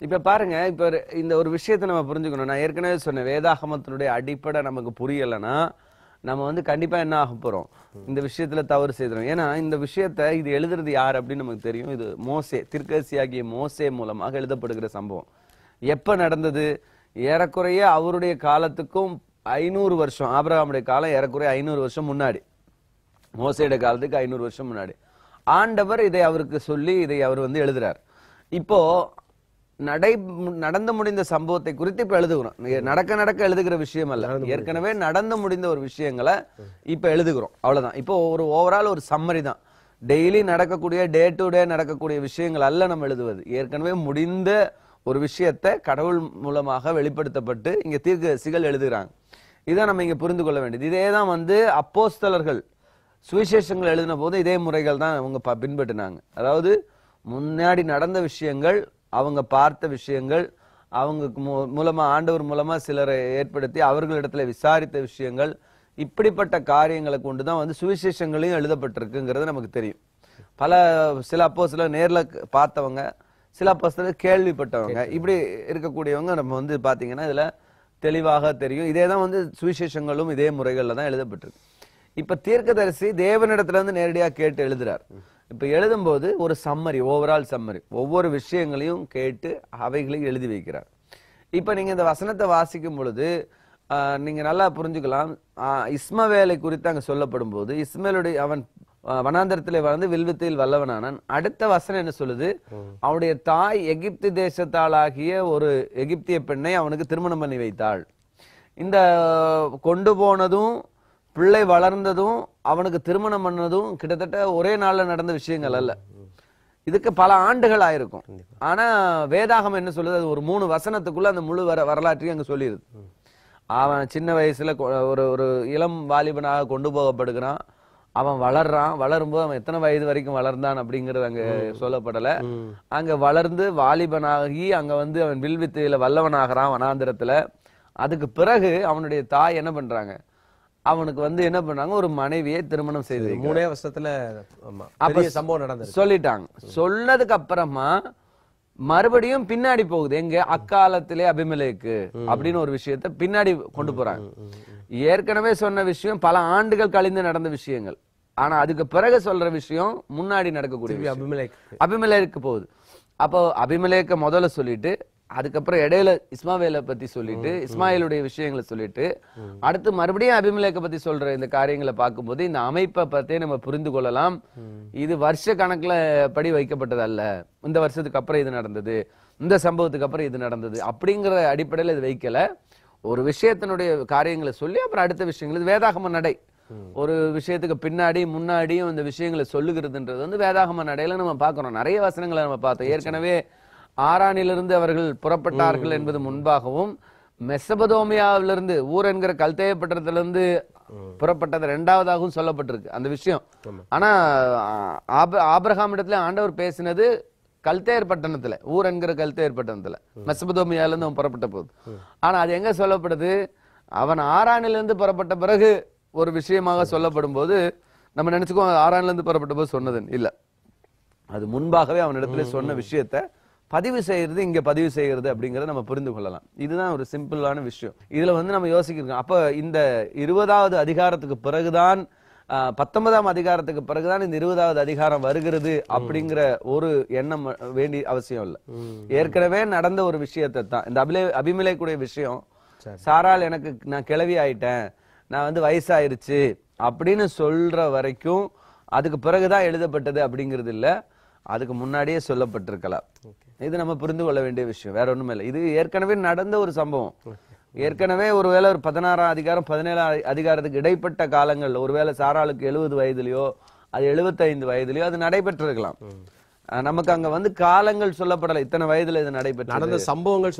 இப்ப பாருங்க இப்ப இந்த ஒரு விஷயத்தை நம்ம புரிஞ்சுக்கணும். நான் ஏற்கனவே சொன்னேன் வேதாகமத்தினுடைய அடிப்படை நமக்கு புரியலைன்னா நம்ம வந்து கண்டிப்பா என்ன ஆக போறோம்? இந்த விஷயத்துல தவறு செய்துறோம். ஏன்னா இந்த விஷயத்த இது எழுதுறது யார் அப்படின்னு நமக்கு தெரியும். இது மோசே திருக்கசியாகிய மோசே மூலமாக எழுதப்படுகிற சம்பவம். எப்ப நடந்தது? ஏறக்குறைய அவருடைய காலத்துக்கும் ஐநூறு வருஷம் ஆபிரகாமுடைய காலம் ஏறக்குறைய ஐநூறு வருஷம் முன்னாடி. மோசையோட காலத்துக்கு ஐநூறு வருஷம் முன்னாடி. ஆண்டவர் இதை அவருக்கு சொல்லி இதை அவர் வந்து எழுதுறார். இப்போ நடை நடந்து முடிந்த சம்பவத்தை குறித்து இப்ப எழுதுகிறோம். நடக்க நடக்க எழுதுகிற விஷயம் அல்ல ஏற்கனவே நடந்து முடிந்த ஒரு விஷயங்களை இப்ப எழுதுகிறோம். அவ்வளவுதான். இப்போ ஒரு ஓவரால் ஒரு சம்மரி தான். டெய்லி நடக்கக்கூடிய டே டு டே நடக்கக்கூடிய விஷயங்கள் அல்ல நம்ம எழுதுவது. ஏற்கனவே முடிந்த ஒரு விஷயத்தை கடவுள் மூலமாக வெளிப்படுத்தப்பட்டு இங்க தீர்க்கதரிசிகள் எழுதுகிறாங்க. இதான் நம்ம இங்க புரிந்து கொள்ள வேண்டியது. இதே தான் வந்து அப்போஸ்தலர்கள். சுவிசேஷங்கள் எழுதின போது இதே முறைகள் தான் அவங்க பின்பற்றினாங்க. அதாவது முன்னாடி நடந்த விஷயங்கள் அவங்க பார்த்த விஷயங்கள் அவங்க மூலமா ஆண்டவர் மூலமா சிலரை ஏற்படுத்தி அவர்களிடத்துல விசாரித்த விஷயங்கள் இப்படிப்பட்ட காரியங்களை கொண்டு தான் வந்து சுவிசேஷங்களையும் எழுதப்பட்டிருக்குங்கிறது நமக்கு தெரியும். பல சில அப்போ சில நேர்ல பார்த்தவங்க சில அப்போ சில கேள்விப்பட்டவங்க இப்படி இருக்கக்கூடியவங்க நம்ம வந்து பாத்தீங்கன்னா இதுல தெளிவாக தெரியும். இதே தான் வந்து சுவிசேஷங்களும் இதே முறைகள்ல தான் எழுதப்பட்டிருக்கு. இப்ப தீர்க்கதரிசி தேவனிடத்துல இருந்து நேரடியா கேட்டு எழுதுறார். இப்ப எழுதும்போது ஒரு சம்மரி ஓவரால் சம்மரி ஒவ்வொரு விஷயங்களையும் கேட்டு அவைகளை எழுதி வைக்கிறார். இப்ப நீங்க இந்த வசனத்தை வாசிக்கும் பொழுது நீங்க நல்லா புரிஞ்சுக்கலாம். இஸ்மவேலை குறித்து அங்க சொல்லப்படும் போது இஸ்மேலுடைய அவன் வனாந்தரத்திலே வளர்ந்து வில்வித்தையில் வல்லவனானான். அடுத்த வசனம் என்ன சொல்லுது? அவனுடைய தாய் எகிப்து தேசத்தாளாகிய ஒரு எகிப்திய பெண்ணை அவனுக்கு திருமணம் பண்ணி வைத்தாள். இந்த கொண்டு போனதும் பிள்ளை வளர்ந்ததும் அவனுக்கு திருமணம் பண்ணதும் கிட்டத்தட்ட ஒரே நாள்ல நடந்த விஷயங்கள் அல்ல. இதுக்கு பல ஆண்டுகள் ஆயிருக்கும். ஆனா வேதாகம் என்ன சொல்லுது? அது ஒரு மூணு வசனத்துக்குள்ள அந்த முழு வர வரலாற்றையும் அங்க சொல்லிடுது அவன் சின்ன வயசுல ஒரு ஒரு இளம் வாலிபனாக கொண்டு போகப்படுகிறான். அவன் வளர்றான். வளரும்போது அவன் எத்தனை வயது வரைக்கும் வளர்ந்தான் அப்படிங்கறது அங்க சொல்லப்படல. அங்க வளர்ந்து வாலிபனாகி அங்க வந்து அவன் வில்வித்தையில வல்லவனாகிறான் வனாந்திரத்துல. அதுக்கு பிறகு அவனுடைய தாய் என்ன பண்றாங்க? அவனுக்கு வந்து என்ன பண்ணாங்க ஒரு மனைவியை திருமணம் செய்து. மூணே வருஷத்துல அப்ப சம்பவம் நடந்தது சொல்லிட்டாங்க. சொன்னதுக்கு அப்புறமா மறுபடியும் பின்னாடி போகுது. எங்க அக்காலத்திலே அபிமலேக்கு அப்படின்னு ஒரு விஷயத்த பின்னாடி கொண்டு போறாங்க. ஏற்கனவே சொன்ன விஷயம் பல ஆண்டுகள் கழிந்து நடந்த விஷயங்கள். ஆனா அதுக்கு பிறகு சொல்ற விஷயம் முன்னாடி நடக்கக்கூடிய. அபிமெலேக் அபிமலேக்கு போகுது. அப்போ அபிமலேக்க முதல்ல சொல்லிட்டு அதுக்கப்புறம் இடையில இஸ்மாவேலை பத்தி சொல்லிட்டு இஸ்மாயிலுடைய விஷயங்களை சொல்லிட்டு அடுத்து மறுபடியும் அபிமலேக்க பத்தி சொல்ற இந்த காரியங்களை பார்க்கும்போது இந்த அமைப்பை பத்தி நம்ம புரிந்து கொள்ளலாம். இது வருஷ கணக்குல படி வைக்கப்பட்டது அல்ல இந்த வருஷத்துக்கு அப்புறம் இது நடந்தது. இந்த சம்பவத்துக்கு அப்புறம் இது நடந்தது. அப்படிங்கிற அடிப்படையில இது வைக்கல. ஒரு விஷயத்தினுடைய காரியங்களை சொல்லி அப்புறம் அடுத்த விஷயங்கள். இது வேதாகம நடை. ஒரு விஷயத்துக்கு பின்னாடி முன்னாடியும் இந்த விஷயங்களை சொல்லுகிறதுன்றது வந்து வேதாகம நடையில நம்ம பார்க்கிறோம் நிறைய வசனங்களை நம்ம பார்த்தோம். ஏற்கனவே ஆரானிலிருந்து அவர்கள் புறப்பட்டார்கள் என்பது முன்பாகவும் மெசபதோமியாவிலிருந்து ஊர் என்கிற கல்தேய பட்டணத்திலிருந்து புறப்பட்டது ரெண்டாவதாகவும் சொல்லப்பட்டிருக்கு அந்த விஷயம். ஆனா ஆப- ஆபிரகாம் இடத்துல ஆண்டவர் பேசினது கல்தேர் பட்டணத்துல ஊர் என்கிற கல்தேர் பட்டணத்துல. மெசபதோமியால இருந்து அவன் புறப்பட்ட போது. ஆனா அது எங்க சொல்லப்படுது? அவன் ஆரானிலிருந்து புறப்பட்ட பிறகு ஒரு விஷயமாக சொல்லப்படும் போது நம்ம நினைச்சுக்கோ ஆரானில இருந்து புறப்பட்ட போது சொன்னதுன்னு இல்ல. அது முன்பாகவே அவனிடத்துல சொன்ன விஷயத்த பதிவு செய்யறது இங்க பதிவு செய்யறது அப்படிங்கறத நம்ம புரிந்து கொள்ளலாம். இதுதான் ஒரு சிம்பிளான விஷயம். இதுல வந்து நம்ம யோசிக்கிறோம் அப்ப இந்த இருபதாவது அதிகாரத்துக்கு பிறகுதான் பத்தொன்பதாம் அதிகாரத்துக்கு பிறகுதான் இந்த இருபதாவது அதிகாரம் வருகிறது அப்படிங்கிற ஒரு எண்ணம் வேண்டிய அவசியம் இல்லை. ஏற்கனவே நடந்த ஒரு விஷயத்தை தான். இந்த அபிலே அபிமலைக்குடைய விஷயம் சாரால் எனக்கு நான் கிளவி ஆயிட்டேன் நான் வந்து வயசாயிருச்சு அப்படின்னு சொல்ற வரைக்கும் அதுக்கு பிறகுதான் எழுதப்பட்டது அப்படிங்கிறது இல்ல. அதுக்கு முன்னாடியே சொல்லப்பட்டிருக்கலாம். இது நம்ம புரிந்து கொள்ள வேண்டிய விஷயம். வேற ஒண்ணுமே இல்லை. இது ஏற்கனவே நடந்த ஒரு சம்பவம். ஏற்கனவே ஒருவேளை ஒரு பதினாறாம் அதிகாரம் பதினேழாம் அதிகாரத்துக்கு இடைப்பட்ட காலங்கள் ஒருவேளை சாராளுக்கு எழுபது வயதுலயோ அது எழுபத்தைந்து வயதுலயோ அது நடைபெற்றிருக்கலாம். நமக்கு அங்க வந்து காலங்கள் சொல்லப்படல. இத்தனை வயதுல இது நடைபெற்றது. நடந்த சம்பவங்கள்.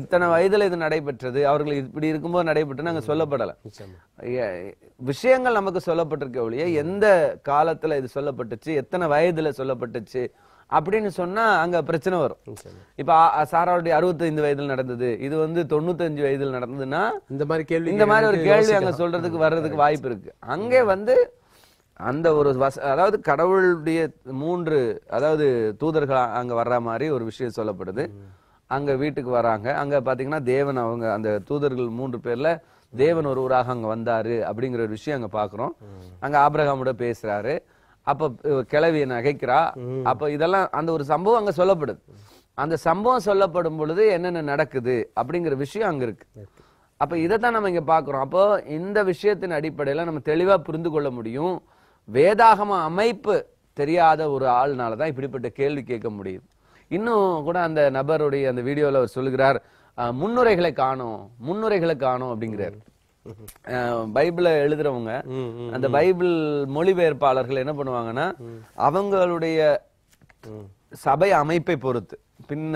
இத்தனை வயதுல இது நடைபெற்றது. அவர்கள் இப்படி இருக்கும்போது நடைபெற்று நாங்க சொல்லப்படல. விஷயங்கள் நமக்கு சொல்லப்பட்டிருக்க ஒழிய எந்த காலத்துல இது சொல்லப்பட்டுச்சு எத்தனை வயதுல சொல்லப்பட்டுச்சு அப்படின்னு சொன்னா அங்க பிரச்சனை வரும். இப்ப சாராவுடைய அறுபத்தைந்து வயதுல நடந்தது. இது வந்து தொண்ணூத்தஞ்சு வயதுல நடந்ததுன்னா இந்த மாதிரி கேள்வி இந்த மாதிரி ஒரு கேள்வி அங்க. சொல்றதுக்கு வர்றதுக்கு வாய்ப்பு இருக்கு. அங்கே வந்து அந்த ஒரு வச அதாவது கடவுளுடைய மூன்று அதாவது தூதர்கள் அங்க வர்ற மாதிரி ஒரு விஷயம் சொல்லப்படுது. அங்க வீட்டுக்கு வராங்க. அங்க பாத்தீங்கன்னா தேவன் அவங்க அந்த தூதர்கள் மூன்று பேர்ல தேவன் ஒருவராக அங்க வந்தாரு அப்படிங்கிற ஒரு விஷயம் அங்க பாக்குறோம். அங்க ஆபிரகாமோட பேசுறாரு. அப்ப கிழவியை நகைக்கிறா. அப்ப இதெல்லாம் அந்த ஒரு சம்பவம் அங்க சொல்லப்படுது. அந்த சம்பவம் சொல்லப்படும் பொழுது என்னென்ன நடக்குது அப்படிங்கிற விஷயம் அங்க இருக்கு. அப்ப இதைத்தான் நம்ம இங்க பாக்குறோம். அப்போ இந்த விஷயத்தின் அடிப்படையில நம்ம தெளிவா புரிந்து கொள்ள முடியும். வேதாகம அமைப்பு தெரியாத ஒரு ஆள்னால தான் இப்படிப்பட்ட கேள்வி கேட்க முடியுது இன்னும் கூட அந்த நபருடைய அந்த வீடியோல அவர் சொல்லுகிறார் முன்னுரைகளை காணோம் முன்னுரைகளை காணோம் அப்படிங்கிறார். பைபிளை எழுதுறவங்க. அந்த பைபிள் மொழிபெயர்ப்பாளர்கள் என்ன பண்ணுவாங்கன்னா அவங்களுடைய சபை அமைப்பை பொறுத்து பின்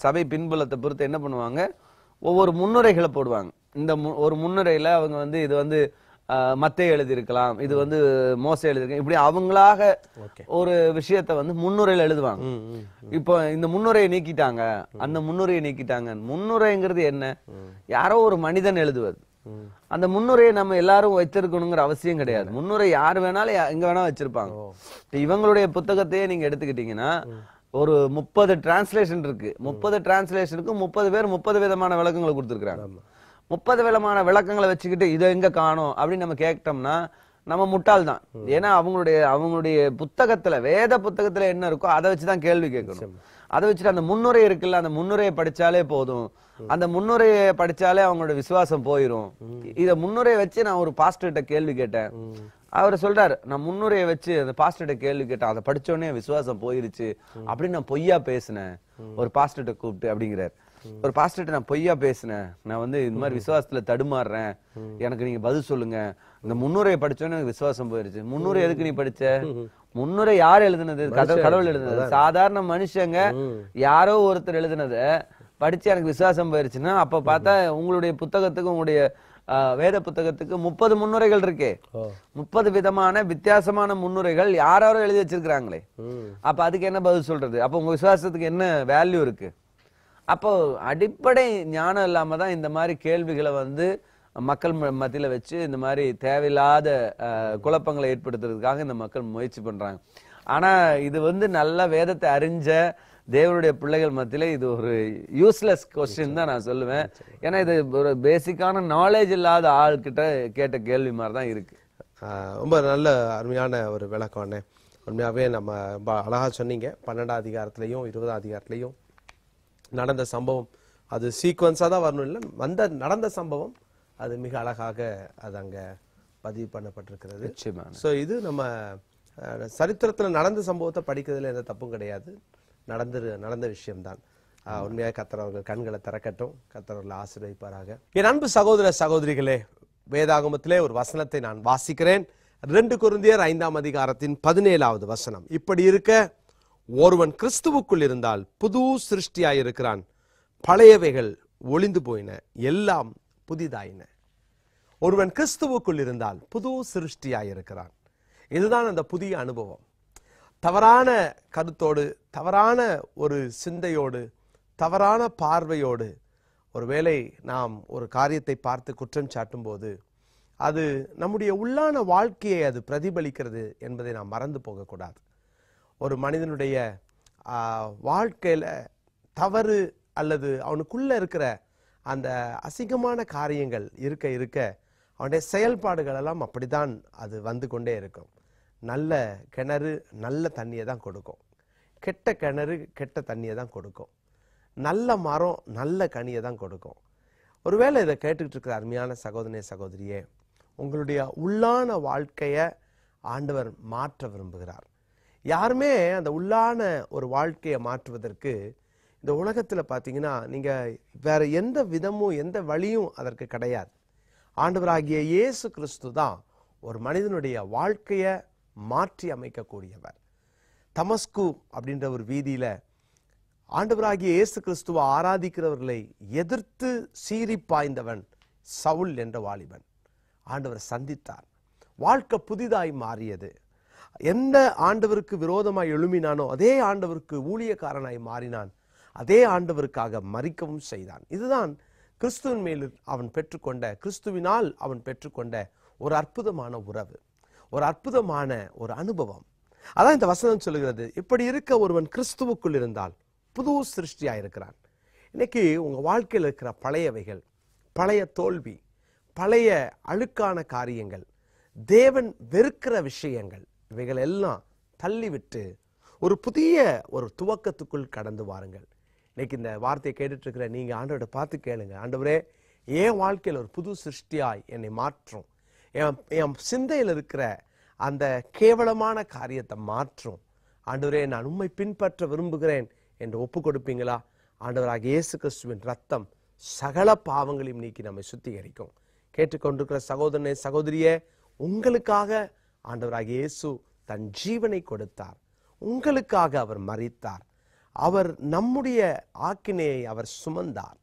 சபை பின்புலத்தை பொறுத்து என்ன பண்ணுவாங்க ஒவ்வொரு முன்னுரைகளை போடுவாங்க. இந்த ஒரு முன்னுரையில அவங்க வந்து இது வந்து அஹ், மத்தேயு எழுதியிருக்கலாம் இது வந்து மோச எழுதியிருக்கலாம் இப்படி அவங்களாக. ஒரு விஷயத்தை வந்து முன்னுரையில எழுதுவாங்க. இப்போ இந்த முன்னுரையை நீக்கிட்டாங்க அந்த முன்னுரையை நீக்கிட்டாங்க. முன்னுரைங்கிறது என்ன? யாரோ ஒரு மனிதன் எழுதுவது. அந்த முன்னுரையை நம்ம எல்லாரும் வைத்திருக்கணுங்கிற அவசியம் கிடையாது. முன்னுரை யார் வேணாலும் எங்க வேணா வச்சிருப்பாங்க. இவங்களுடைய புத்தகத்தையே நீங்க எடுத்துக்கிட்டீங்கன்னா ஒரு முப்பது டிரான்ஸ்லேஷன் இருக்கு. முப்பது டிரான்ஸ்லேஷனுக்கு முப்பது பேர் முப்பது விதமான விளக்கங்களை கொடுத்துருக்காங்க முப்பது விதமான விளக்கங்களை வச்சுக்கிட்டு இதை எங்க காணோம் அப்படின்னு நம்ம கேட்டோம்னா நம்ம முட்டாள் தான் ஏன்னா அவங்களுடைய அவங்களுடைய புத்தகத்துல வேத புத்தகத்துல என்ன இருக்கோ அதை வச்சுதான் கேள்வி கேட்கணும். அதை வச்சுட்டு அந்த முன்னுரை இருக்குல்ல அந்த முன்னுரையை படிச்சாலே போதும். அந்த முன்னுரையை படிச்சாலே அவங்களோட விசுவாசம் போயிரும். இத முன்னுரையை வச்சு நான் ஒரு பாஸ்டர்கிட்ட கேள்வி கேட்டேன். அவர் சொல்றாரு நான் முன்னுரையை வச்சு அந்த பாஸ்டர்கிட்ட கேள்வி கேட்டேன். அதை படிச்ச உடனே விசுவாசம் போயிருச்சு. அப்படின்னு நான் பொய்யா பேசினேன். ஒரு பாஸ்டர்கிட்ட கூப்பிட்டு அப்படிங்கிறார். ஒரு பாஸ்டர்கிட்ட நான் பொய்யா பேசினேன். நான் வந்து இந்த மாதிரி விசுவாசத்துல தடுமாறுறேன். எனக்கு நீங்க பதில் சொல்லுங்க. இந்த முன்னுரையை படிச்சோன்னே எனக்கு விசுவாசம் போயிருச்சு. முன்னுரை எதுக்கு நீ படிச்ச? முன்னுரை யார் எழுதுனது? கடவுள் எழுதுனது. சாதாரண மனுஷங்க யாரோ ஒருத்தர் எழுதுனத படிச்சு எனக்கு விசுவாசம் போயிருச்சுன்னா அப்ப பார்த்தா உங்களுடைய புத்தகத்துக்கு உங்களுடைய வேத புத்தகத்துக்கு முப்பது முன்னுரைகள் இருக்கே. முப்பது விதமான வித்தியாசமான முன்னுரைகள் யாராரோ எழுதி வச்சிருக்கிறாங்களே. அப்ப அதுக்கு என்ன பதில் சொல்றது? அப்ப உங்க விசுவாசத்துக்கு என்ன வேல்யூ இருக்கு? அப்போ அடிப்படை ஞானம் இல்லாம தான் இந்த மாதிரி கேள்விகளை வந்து மக்கள் மத்தியில வச்சு இந்த மாதிரி தேவையில்லாத குழப்பங்களை ஏற்படுத்துறதுக்காக இந்த மக்கள் முயற்சி பண்றாங்க. ஆனா இது வந்து நல்ல வேதத்தை அறிஞ்ச தேவனுடைய பிள்ளைகள் மத்தியில இது ஒரு யூஸ்லெஸ் கொஸ்டின் தான் நான் சொல்லுவேன். ஏன்னா இது ஒரு பேசிக்கான நாலேஜ் இல்லாத ஆள்கிட்ட கேட்ட கேள்வி மாதிரி தான் இருக்கு. ஆஹ் ரொம்ப நல்ல அருமையான ஒரு விளக்கம் அண்ணே உண்மையாகவே நம்ம ரொம்ப அழகா சொன்னீங்க. பன்னெண்டாம் அதிகாரத்திலையும் இருபதாம் அதிகாரத்திலையும் நடந்த சம்பவம். அது சீக்வன்ஸாக தான் வரணும் இல்லை? வந்த நடந்த சம்பவம் அது மிக அழகாக அது அங்கே பதிவு பண்ணப்பட்டிருக்கிறது. ஸோ இது நம்ம சரித்திரத்துல நடந்த சம்பவத்தை படிக்கிறதுல எந்த தப்பும் கிடையாது. நடந்து நடந்த விஷயம்தான். உண்மையாக கத்தர் அவர்கள் கண்களை திறக்கட்டும். கத்தர் அவர்களை ஆசீர்வதிப்பாராக. என் அன்பு சகோதர சகோதரிகளே வேதாகமத்திலே ஒரு வசனத்தை நான் வாசிக்கிறேன். ரெண்டு குருந்தியர் ஐந்தாம் அதிகாரத்தின் பதினேழாவது வசனம். இப்படி இருக்க ஒருவன் கிறிஸ்துவுக்குள் இருந்தால் புது சிருஷ்டியாய் இருக்கிறான் பழையவைகள் ஒளிந்து போயின. எல்லாம் புதிதாயின. ஒருவன் கிறிஸ்துவுக்குள் இருந்தால் புது சிருஷ்டியாயிருக்கிறான். இதுதான் அந்த புதிய அனுபவம். தவறான கருத்தோடு தவறான ஒரு சிந்தையோடு தவறான பார்வையோடு ஒருவேளை நாம் ஒரு காரியத்தை பார்த்து குற்றம் சாட்டும் போது அது நம்முடைய உள்ளான வாழ்க்கையை அது பிரதிபலிக்கிறது என்பதை நாம் மறந்து போகக்கூடாது. ஒரு மனிதனுடைய வாழ்க்கையில் தவறு அல்லது அவனுக்குள்ள இருக்கிற அந்த அசிங்கமான காரியங்கள் இருக்க இருக்க அவனுடைய செயல்பாடுகள் எல்லாம் அப்படித்தான் அது வந்து கொண்டே இருக்கும். நல்ல கிணறு நல்ல தண்ணியை தான் கொடுக்கும். கெட்ட கிணறு கெட்ட தண்ணியை தான் கொடுக்கும். நல்ல மரம் நல்ல கனியை தான் கொடுக்கும். ஒருவேளை இதை கேட்டுக்கிட்டு இருக்கிற அருமையான சகோதரனே சகோதரியே உங்களுடைய உள்ளான வாழ்க்கையை ஆண்டவர் மாற்ற விரும்புகிறார். யாருமே அந்த உள்ளான ஒரு வாழ்க்கையை மாற்றுவதற்கு இந்த உலகத்தில் பார்த்தீங்கன்னா நீங்கள் வேற எந்த விதமும் எந்த வழியும் அதற்கு கிடையாது. ஆண்டவராகிய இயேசு கிறிஸ்து தான் ஒரு மனிதனுடைய வாழ்க்கையை மாற்றி அமைக்கக்கூடியவர். தமஸ்கு அப்படின்ற ஒரு வீதியில ஆண்டவராகிய இயேசு கிறிஸ்துவை ஆராதிக்கிறவர்களை எதிர்த்து சீறி பாய்ந்தவன் சவுல் என்ற வாலிபன். ஆண்டவர் சந்தித்தார். வாழ்க்கை புதிதாய் மாறியது. எந்த ஆண்டவருக்கு விரோதமாய் எழுமினானோ அதே ஆண்டவருக்கு ஊழியக்காரனாய் மாறினான். அதே ஆண்டவருக்காக மறிக்கவும் செய்தான். இதுதான் கிறிஸ்துவின் மேல் அவன் பெற்றுக்கொண்ட கிறிஸ்துவினால் அவன் பெற்றுக்கொண்ட ஒரு அற்புதமான உறவு ஒரு அற்புதமான ஒரு அனுபவம். அதான் இந்த வசனம் சொல்லுகிறது இப்படி இருக்க ஒருவன் கிறிஸ்துவுக்குள் இருந்தால் புது சிருஷ்டியாக இருக்கிறான். இன்னைக்கு உங்கள் வாழ்க்கையில் இருக்கிற பழையவைகள் பழைய தோல்வி பழைய அழுக்கான காரியங்கள் தேவன் வெறுக்கிற விஷயங்கள் இவைகள் எல்லாம் தள்ளிவிட்டு ஒரு புதிய ஒரு துவக்கத்துக்குள் கடந்து வாருங்கள். இன்னைக்கு இந்த வார்த்தையை கேட்டுட்டு இருக்கிற நீங்க ஆண்டவரை பார்த்து கேளுங்க. ஆண்டவரே என் வாழ்க்கையில் ஒரு புது சிருஷ்டியாய் என்னை மாற்றும். என் என் சிந்தையில் இருக்கிற அந்த கேவலமான காரியத்தை மாற்றும். ஆண்டவரே நான் உண்மை பின்பற்ற விரும்புகிறேன் என்று ஒப்பு கொடுப்பீங்களா? ஆண்டவராக இயேசு கிறிஸ்துவின் ரத்தம் சகல பாவங்களையும் நீக்கி நம்மை சுத்திகரிக்கும். கேட்டுக்கொண்டிருக்கிற சகோதரனே சகோதரியே உங்களுக்காக ஆண்டவராக இயேசு தன் ஜீவனை கொடுத்தார். உங்களுக்காக அவர் மறித்தார் அவர் நம்முடைய ஆக்கினையை அவர் சுமந்தார்.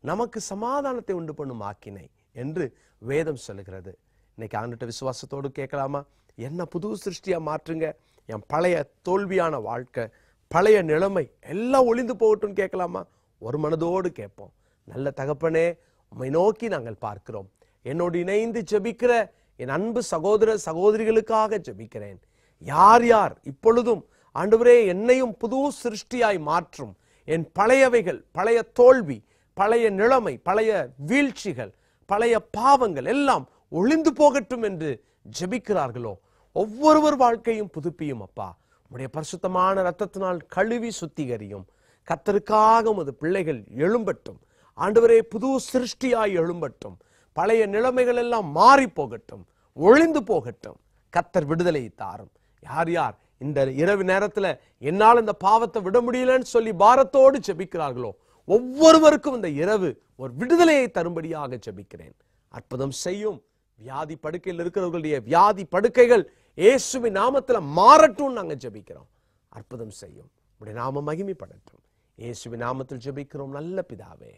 நமக்கு சமாதானத்தை உண்டு பண்ணும் ஆக்கினை என்று வேதம் சொல்லுகிறது. இன்னைக்கு ஆண்டுட்ட விசுவாசத்தோடு கேட்கலாமா? என்ன புது சிருஷ்டியா மாற்றுங்க? என் பழைய தோல்வியான வாழ்க்கை பழைய நிலைமை எல்லாம் ஒளிந்து போகட்டும் கேட்கலாமா? ஒரு மனதோடு கேட்போம். நல்ல தகப்பனே உம்மை நோக்கி நாங்கள் பார்க்கிறோம். என்னோடு இணைந்து ஜெபிக்கிற என் அன்பு சகோதர சகோதரிகளுக்காக ஜெபிக்கிறேன். யார் யார் இப்பொழுதும் ஆண்டவரே என்னையும் புது சிருஷ்டியாய் மாற்றும். என் பழையவைகள் பழைய தோல்வி பழைய நிலைமை பழைய வீழ்ச்சிகள் பழைய பாவங்கள் எல்லாம் ஒளிந்து போகட்டும் என்று ஜெபிக்கிறார்களோ. ஒவ்வொருவர் வாழ்க்கையும் புதுப்பியும் அப்பா. உடைய பரிசுத்தமான ரத்தத்தினால் கழுவி சுத்திகரியும். கத்தருக்காக உமது பிள்ளைகள் எழும்பட்டும். ஆண்டவரே புது சிருஷ்டியாய் எழும்பட்டும். பழைய நிலைமைகள் எல்லாம் மாறி போகட்டும். ஒளிந்து போகட்டும். கத்தர் விடுதலை தாரும். யார் யார்? இந்த இரவு நேரத்துல என்னால் இந்த பாவத்தை விட முடியலன்னு சொல்லி பாரத்தோடு ஜெபிக்கிறார்களோ? ஒவ்வொருவருக்கும் இந்த இரவு ஒரு விடுதலையை தரும்படியாக ஜெபிக்கிறேன். அற்புதம் செய்யும். வியாதி படுக்கையில் இருக்கிறவர்களுடைய வியாதி படுக்கைகள் இயேசுவின் நாமத்துல மாறட்டும் நாங்க ஜெபிக்கிறோம். அற்புதம் செய்யும். உடைய நாம மகிமைப்படட்டும். இயேசுவின் நாமத்தில் ஜெபிக்கிறோம். நல்ல பிதாவே.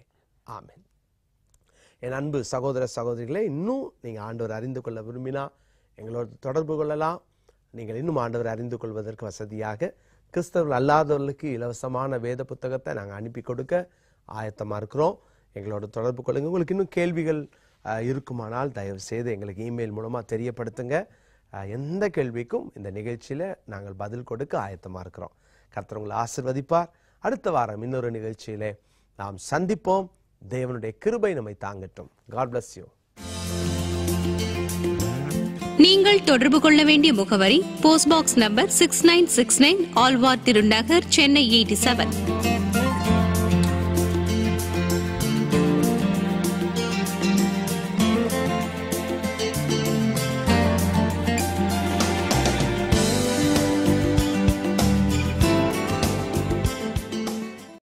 ஆமேன். என் அன்பு சகோதர சகோதரிகளை இன்னும் நீங்க ஆண்டவர் அறிந்து கொள்ள விரும்பினா எங்களோட தொடர்பு கொள்ளலாம். நீங்கள் இன்னும் ஆண்டவர் அறிந்து கொள்வதற்கு வசதியாக கிறிஸ்தவர்கள் அல்லாதவர்களுக்கு இலவசமான வேத புத்தகத்தை நாங்கள் அனுப்பி கொடுக்க ஆயத்தமாக இருக்கிறோம். எங்களோட தொடர்பு கொள்ளுங்க. உங்களுக்கு இன்னும் கேள்விகள் இருக்குமானால் தயவு செய்து எங்களுக்கு இமெயில் மூலமாக தெரியப்படுத்துங்க. எந்த கேள்விக்கும் இந்த நிகழ்ச்சியில் நாங்கள் பதில் கொடுக்க ஆயத்தமாக இருக்கிறோம். கர்த்தர் உங்களை ஆசிர்வதிப்பார். அடுத்த வாரம் இன்னொரு நிகழ்ச்சியிலே நாம் சந்திப்போம். தேவனுடைய கிருபை நம்மை தாங்கட்டும். காட் பிளஸ் யூ நீங்கள் தொடர்பு கொள்ள வேண்டிய முகவரி post box number six nine six nine Alwar Thirunagar Chennai eighty seven